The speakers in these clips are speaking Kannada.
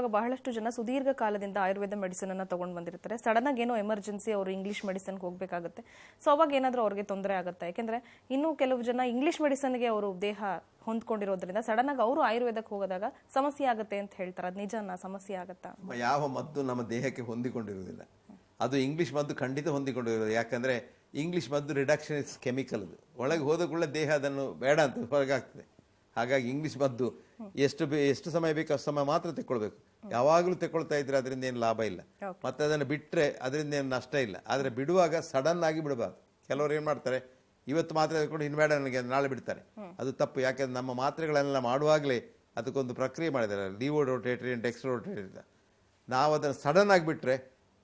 ಇವಾಗ ಬಹಳಷ್ಟು ಜನ ಸುದೀರ್ಘ ಕಾಲದಿಂದ ಆಯುರ್ವೇದ ಮೆಡಿಸಿನ್ ಅನ್ನ ತಗೊಂಡ್ ಬಂದಿರ್ತಾರೆ. ಸಡನ್ ಆಗಿ ಏನೋ ಎಮರ್ಜೆನ್ಸಿ ಅವರು ಇಂಗ್ಲಿಷ್ ಮೆಡಿಸಿನ್ ಹೋಗ್ಬೇಕಾಗುತ್ತೆ. ಸೊ ಅವಾಗ ಏನಾದ್ರೂ ಅವ್ರಿಗೆ ತೊಂದರೆ ಆಗುತ್ತೆ? ಯಾಕೆಂದ್ರೆ ಇನ್ನೂ ಕೆಲವು ಜನ ಇಂಗ್ಲಿಷ್ ಮೆಡಿಸಿನ್ಗೆ ಅವರು ದೇಹ ಹೊಂದ್ಕೊಂಡಿರೋದ್ರಿಂದ ಸಡನ್ ಆಗಿ ಅವರು ಆಯುರ್ವೇದಕ್ಕೆ ಹೋಗದಾಗ ಸಮಸ್ಯೆ ಆಗುತ್ತೆ ಅಂತ ಹೇಳ್ತಾರೆ. ಅದು ನಿಜನಾ? ಸಮಸ್ಯೆ ಆಗುತ್ತಾ? ಯಾವ ಮದ್ದು ನಮ್ಮ ದೇಹಕ್ಕೆ ಹೊಂದಿಕೊಂಡಿರುವುದಿಲ್ಲ. ಅದು ಇಂಗ್ಲಿಷ್ ಮದ್ದು ಖಂಡಿತ ಹೊಂದಿಕೊಂಡಿರೋದು ಯಾಕಂದ್ರೆ ಇಂಗ್ಲಿಷ್ ಮದ್ದು ರಿಡಕ್ಷನ್ ಇಸ್ ಕೆಮಿಕಲ್ ಒಳಗೆ ಹೋದ ಕೂಡಲೇ ದೇಹ ಅದನ್ನು ಬೇಡ ಅಂತ ಹೊರಗಾಗ್ತದೆ. ಹಾಗಾಗಿ ಇಂಗ್ಲಿಷ್ ಮದ್ದು ಎಷ್ಟು ಎಷ್ಟು ಸಮಯ ಬೇಕು ಅಷ್ಟು ಸಮಯ ಮಾತ್ರ ತೆಕ್ಕೊಳ್ಬೇಕು. ಯಾವಾಗಲೂ ತೆಕ್ಕೊಳ್ತಾ ಇದ್ರೆ ಅದರಿಂದ ಏನು ಲಾಭ ಇಲ್ಲ. ಮತ್ತೆ ಅದನ್ನು ಬಿಟ್ಟರೆ ಅದರಿಂದ ಏನು ನಷ್ಟ ಇಲ್ಲ. ಆದರೆ ಬಿಡುವಾಗ ಸಡನ್ ಆಗಿ ಬಿಡಬಾರ್ದು. ಕೆಲವರು ಏನು ಮಾಡ್ತಾರೆ ಇವತ್ತು ಮಾತ್ರೆ ತೆಗೆದುಕೊಂಡು ಇನ್ನು ಬೇಡ ನನಗೆ ನಾಳೆ ಬಿಡ್ತಾರೆ. ಅದು ತಪ್ಪು. ಯಾಕೆಂದ್ರೆ ನಮ್ಮ ಮಾತ್ರೆಗಳನ್ನೆಲ್ಲ ಮಾಡುವಾಗಲೇ ಅದಕ್ಕೊಂದು ಪ್ರಕ್ರಿಯೆ ಮಾಡಿದ್ದಾರೆ. ಲಿವೋ ರೋಟೇಟರಿ ಡೆಕ್ಸ್ ರೋಟೇಟರಿ ಅಂತ ನಾವು ಅದನ್ನು ಸಡನ್ ಆಗಿ ಬಿಟ್ರೆ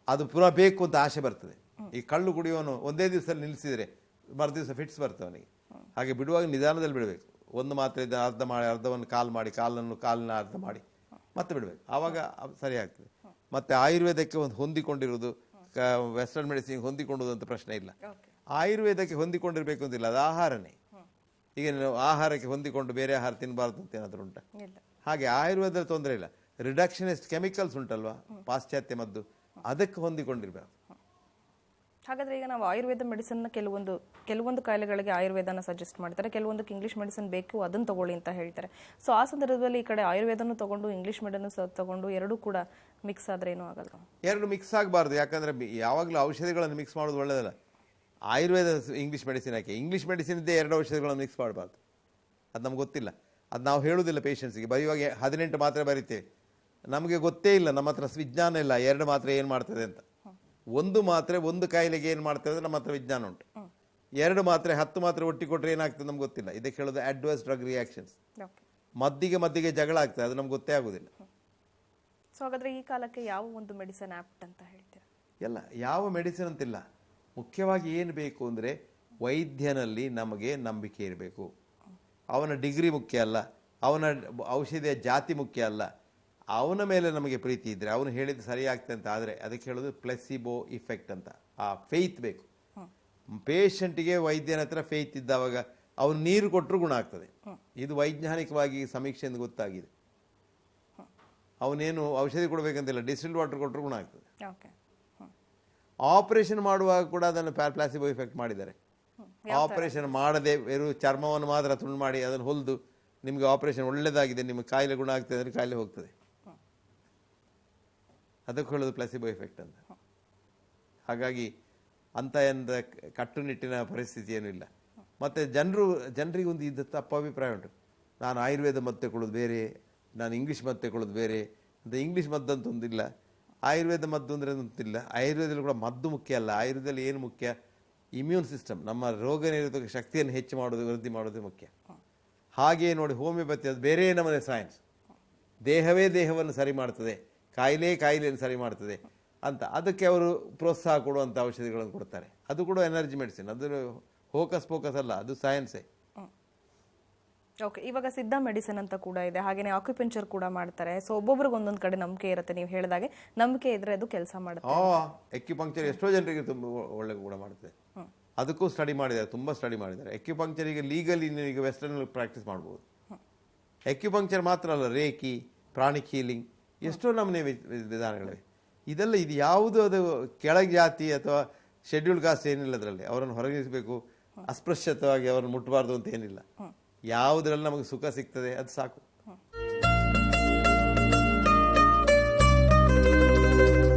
ಅದು ಪುನಃ ಬೇಕು ಅಂತ ಆಸೆ ಬರ್ತದೆ. ಈ ಕಳ್ಳು ಕುಡಿಯೋನು ಒಂದೇ ದಿವಸದಲ್ಲಿ ನಿಲ್ಲಿಸಿದರೆ ಮರು ದಿವಸ ಫಿಟ್ಸ್ ಬರ್ತವೆ ಅವನಿಗೆ ಹಾಗೆ ಬಿಡುವಾಗ ನಿಧಾನದಲ್ಲಿ ಬಿಡಬೇಕು. ಒಂದು ಮಾತ್ರೆ ಇದ್ದ ಅರ್ಧ ಮಾಡಿ ಅರ್ಧವನ್ನು ಕಾಲು ಮಾಡಿ ಕಾಲನ್ನು ಕಾಲನ್ನ ಅರ್ಧ ಮಾಡಿ ಮತ್ತೆ ಬಿಡಬೇಕು. ಆವಾಗ ಸರಿ ಆಗ್ತದೆ ಮತ್ತೆ ಆಯುರ್ವೇದಕ್ಕೆ ಒಂದು ಹೊಂದಿಕೊಂಡಿರುವುದು ವೆಸ್ಟರ್ನ್ ಮೆಡಿಸಿನ್ ಹೊಂದಿಕೊಂಡು ಅಂತ ಪ್ರಶ್ನೆ ಇಲ್ಲ. ಆಯುರ್ವೇದಕ್ಕೆ ಹೊಂದಿಕೊಂಡಿರಬೇಕು ಅಂತಿಲ್ಲ ಅದು ಆಹಾರನೇ. ಈಗ ನೀವು ಆಹಾರಕ್ಕೆ ಹೊಂದಿಕೊಂಡು ಬೇರೆ ಆಹಾರ ತಿನ್ನಬಾರ್ದು ಅಂತ ಏನಾದರೂ ಉಂಟ? ಹಾಗೆ ಆಯುರ್ವೇದ ತೊಂದರೆ ಇಲ್ಲ. ರಿಡಕ್ಷನಿಸ್ಟ್ ಕೆಮಿಕಲ್ಸ್ ಉಂಟಲ್ವಾ? ಪಾಶ್ಚಾತ್ಯ ಮದ್ದು. ಅದಕ್ಕೆ ಹೊಂದಿಕೊಂಡಿರ್ಬೇಕು. ಹಾಗಾದ್ರೆ ಈಗ ನಾವು ಆಯುರ್ವೇದ ಮೆಡಿಸಿನ್ ಕೆಲವೊಂದು ಕೆಲವೊಂದು ಕಾಯಿಲೆಗಳಿಗೆ ಆಯುರ್ವೇದನ ಸಜೆಸ್ಟ್ ಮಾಡ್ತಾರೆ. ಕೆಲವೊಂದಕ್ಕೆ ಇಂಗ್ಲೀಷ್ ಮೆಡಿಸಿನ್ ಬೇಕು ಅದನ್ನು ತಗೊಳ್ಳಿ ಅಂತ ಹೇಳ್ತಾರೆ. ಸೊ ಆ ಸಂದರ್ಭದಲ್ಲಿ ಈ ಕಡೆ ಆಯುರ್ವೇದನು ತಗೊಂಡು ಇಂಗ್ಲಿಷ್ ಸಹ ತಗೊಂಡು ಎರಡೂ ಕೂಡ ಮಿಕ್ಸ್ ಆದ್ರೆ ಏನೂ ಆಗಲ್ಲ ಎರಡು ಮಿಕ್ಸ್ ಆಗಬಾರ್ದು. ಯಾಕಂದ್ರೆ ಯಾವಾಗಲೂ ಔಷಧಿಗಳನ್ನು ಮಿಕ್ಸ್ ಮಾಡೋದು ಒಳ್ಳೆಯದಲ್ಲ ಆಯುರ್ವೇದ ಇಂಗ್ಲೀಷ್ ಮೆಡಿಸಿನ್ ಹಾಕಿ ಇಂಗ್ಲೀಷ್ ಮೆಡಿಸಿನ್ ಇದ್ದೇ ಎರಡು ಔಷಧಿಗಳನ್ನು ಮಿಕ್ಸ್ ಮಾಡಬಾರ್ದು. ಅದು ನಮ್ಗೆ ಗೊತ್ತಿಲ್ಲ. ಅದು ನಾವು ಹೇಳುವುದಿಲ್ಲ ಪೇಷಂಟ್ಸ್ಗೆ ಬರೆಯುವಾಗ ಹದಿನೆಂಟು ಮಾತ್ರೆ ಬರೀತೇವೆ. ನಮಗೆ ಗೊತ್ತೇ ಇಲ್ಲ, ನಮ್ಮ ಹತ್ರ ವಿಜ್ಞಾನ ಇಲ್ಲ, ಎರಡು ಮಾತ್ರೆ ಏನು ಮಾಡ್ತದೆ ಅಂತ. ಒಂದು ಮಾತ್ರೆ ಒಂದು ಕಾಯಿಲೆಗೆ ಏನು ಮಾಡ್ತದೆ ಅಂದರೆ ನಮ್ಮ ಹತ್ರ ವಿಜ್ಞಾನ ಉಂಟು. ಎರಡು ಮಾತ್ರೆ ಹತ್ತು ಮಾತ್ರೆ ಒಟ್ಟಿ ಕೊಟ್ಟರೆ ಏನಾಗ್ತದೆ ನಮ್ಗೆ ಗೊತ್ತಿಲ್ಲ. ಇದಕ್ಕೆ ಹೇಳೋದು ಅಡ್ವರ್ಸ್ ಡ್ರಗ್ ರಿಯಾಕ್ಷನ್ಸ್ ಮದ್ದಿಗೆ ಮದ್ದಿಗೆ ಜಗಳ ಆಗ್ತದೆ ಅದು ನಮ್ಗೆ ಗೊತ್ತೇ ಆಗೋದಿಲ್ಲ. ಸೊ ಹಾಗಾದರೆ ಈ ಕಾಲಕ್ಕೆ ಯಾವ ಒಂದು ಮೆಡಿಸಿನ್ ಆಪ್ಟ್ ಅಂತ ಹೇಳ್ತೀರಾ? ಎಲ್ಲ ಯಾವ ಮೆಡಿಸಿನ್ ಅಂತಿಲ್ಲ. ಮುಖ್ಯವಾಗಿ ಏನು ಬೇಕು ಅಂದರೆ ವೈದ್ಯನಲ್ಲಿ ನಮಗೆ ನಂಬಿಕೆ ಇರಬೇಕು. ಅವನ ಡಿಗ್ರಿ ಮುಖ್ಯ ಅಲ್ಲ. ಅವನ ಔಷಧಿಯ ಜಾತಿ ಮುಖ್ಯ ಅಲ್ಲ. ಅವನ ಮೇಲೆ ನಮಗೆ ಪ್ರೀತಿ ಇದ್ದರೆ ಅವನು ಹೇಳಿದ್ದು ಸರಿಯಾಗ್ತದೆ ಅಂತ ಆದರೆ ಅದಕ್ಕೆ ಹೇಳೋದು ಪ್ಲೆಸಿಬೋ ಇಫೆಕ್ಟ್ ಅಂತ. ಆ ಫೇತ್ ಬೇಕು. ಪೇಷಂಟಿಗೆ ವೈದ್ಯನ ಹತ್ರ ಫೇತ್ ಇದ್ದಾವಾಗ ಅವನು ನೀರು ಕೊಟ್ಟರು ಗುಣ ಆಗ್ತದೆ. ಇದು ವೈಜ್ಞಾನಿಕವಾಗಿ ಸಮೀಕ್ಷೆಯಿಂದ ಗೊತ್ತಾಗಿದೆ. ಅವನೇನು ಔಷಧಿ ಕೊಡಬೇಕಂತಿಲ್ಲ ಡಿಸ್ಟಿಲ್ಡ್ ವಾಟರ್ ಕೊಟ್ಟರು ಗುಣ ಆಗ್ತದೆ. ಆಪರೇಷನ್ ಮಾಡುವಾಗ ಕೂಡ ಅದನ್ನು ಪ್ಲಾಸಿಬೋ ಇಫೆಕ್ಟ್ ಮಾಡಿದ್ದಾರೆ. ಆಪರೇಷನ್ ಮಾಡದೆ ಬೇರು ಚರ್ಮವನ್ನು ಮಾತ್ರ ತುಂಡು ಮಾಡಿ ಅದನ್ನು ಹೊಲಿದು ನಿಮಗೆ ಆಪರೇಷನ್ ಒಳ್ಳೆಯದಾಗಿದೆ ನಿಮಗೆ ಕಾಯಿಲೆ ಗುಣ ಆಗ್ತದೆ ಅಂದರೆ ಕಾಯಿಲೆ ಹೋಗ್ತದೆ. ಅದಕ್ಕೆ ಹೇಳೋದು ಪ್ಲಾಸಿಬೋ ಎಫೆಕ್ಟ್ ಅಂತ. ಹಾಗಾಗಿ ಅಂತ ಎಂದ ಕಟ್ಟುನಿಟ್ಟಿನ ಪರಿಸ್ಥಿತಿ ಏನೂ ಇಲ್ಲ. ಮತ್ತು ಜನರು, ಜನರಿಗೆ ಒಂದು ಇದ್ದ ತಪ್ಪು ಅಭಿಪ್ರಾಯ ಉಂಟು. ನಾನು ಆಯುರ್ವೇದ ಮದ್ದು ತಗೊಳ್ಳೋದು ಬೇರೆ, ನಾನು ಇಂಗ್ಲೀಷ್ ಮದ್ದು ತಗೊಳ್ಳೋದು ಬೇರೆ, ಅಂತ ಇಂಗ್ಲೀಷ್ ಮದ್ದು ಅಂತ ಒಂದಿಲ್ಲ ಆಯುರ್ವೇದ ಮದ್ದು ಅಂದರೆ ಅಂತಿಲ್ಲ ಆಯುರ್ವೇದದಲ್ಲಿ ಕೂಡ ಮದ್ದು ಮುಖ್ಯ ಅಲ್ಲ. ಆಯುರ್ವೇದದಲ್ಲಿ ಏನು ಮುಖ್ಯ? ಇಮ್ಯೂನ್ ಸಿಸ್ಟಮ್ ನಮ್ಮ ರೋಗ ನಿರೋಧಕ ಶಕ್ತಿಯನ್ನು ಹೆಚ್ಚು ಮಾಡೋದು ವೃದ್ಧಿ ಮಾಡೋದು ಮುಖ್ಯ. ಹಾಗೆಯೇ ನೋಡಿ ಹೋಮಿಯೋಪತಿ ಅದು ಬೇರೆ ನಮ್ಮನೆ ಸೈನ್ಸ್ ದೇಹವೇ ದೇಹವನ್ನು ಸರಿ ಮಾಡ್ತದೆ. ಕಾಯಿಲೆ ಕಾಯಿಲೆಯನ್ನು ಸರಿ ಮಾಡ್ತದೆ ಅಂತ. ಅದಕ್ಕೆ ಅವರು ಪ್ರೋತ್ಸಾಹ ಕೊಡುವಂಥ ಔಷಧಿಗಳನ್ನು ಕೊಡ್ತಾರೆ. ಅದು ಕೂಡ ಎನರ್ಜಿ ಮೆಡಿಸಿನ್. ಅದು ಹೋಕಸ್ ಫೋಕಸ್ ಅಲ್ಲ ಅದು ಸೈನ್ಸೇ. ಓಕೆ ಇವಾಗ ಸಿದ್ಧ ಮೆಡಿಸಿನ್ ಅಂತ ಕೂಡ ಇದೆ. ಹಾಗೇನೇ ಆಕ್ಯುಪೆಂಚರ್ ಕೂಡ ಮಾಡ್ತಾರೆ. ಸೊ ಒಬ್ಬೊಬ್ರಿಗೆ ಒಂದೊಂದು ಕಡೆ ನಂಬಿಕೆ ಇರುತ್ತೆ ನೀವು ಹೇಳಿದಾಗೆ ನಂಬಿಕೆ ಇದ್ರೆ ಅದು ಕೆಲಸ ಮಾಡುತ್ತೆ. ಆ ಎಕ್ಯುಪಂಕ್ಚರ್ ಎಷ್ಟೋ ಜನರಿಗೆ ತುಂಬ ಒಳ್ಳೆ ಕೂಡ ಮಾಡ್ತದೆ. ಅದಕ್ಕೂ ಸ್ಟಡಿ ಮಾಡಿದ್ದಾರೆ ತುಂಬ ಸ್ಟಡಿ ಮಾಡಿದ್ದಾರೆ. ಎಕ್ಯುಪಂಕ್ಚರಿಗೆ ಲೀಗಲಿ ಈಗ ವೆಸ್ಟರ್ನ್ ಪ್ರಾಕ್ಟೀಸ್ ಮಾಡ್ಬೋದು. ಎಕ್ಯುಪಂಕ್ಚರ್ ಮಾತ್ರ ಅಲ್ಲ ರೇಖಿ ಪ್ರಾಣಿಕ್ ಹೀಲಿಂಗ್ ಎಷ್ಟೋ ವಿ- ವಿಧಾನಗಳಿವೆ. ಇದೆಲ್ಲ ಇದು ಯಾವುದು ಅದು ಕೆಳಗೆ ಜಾತಿ ಅಥವಾ ಶೆಡ್ಯೂಲ್ ಕಾಸ್ಟ್ ಏನಿಲ್ಲ ಅದರಲ್ಲಿ. ಅವರನ್ನು ಹೊರಗಿಸಬೇಕು ಅಸ್ಪೃಶ್ಯತವಾಗಿ ಅವರನ್ನು ಮುಟ್ಟಬಾರ್ದು ಅಂತ ಏನಿಲ್ಲ. ಯಾವುದರಲ್ಲಿ ನಮಗೆ ಸುಖ ಸಿಗ್ತದೆ ಅದು ಸಾಕು.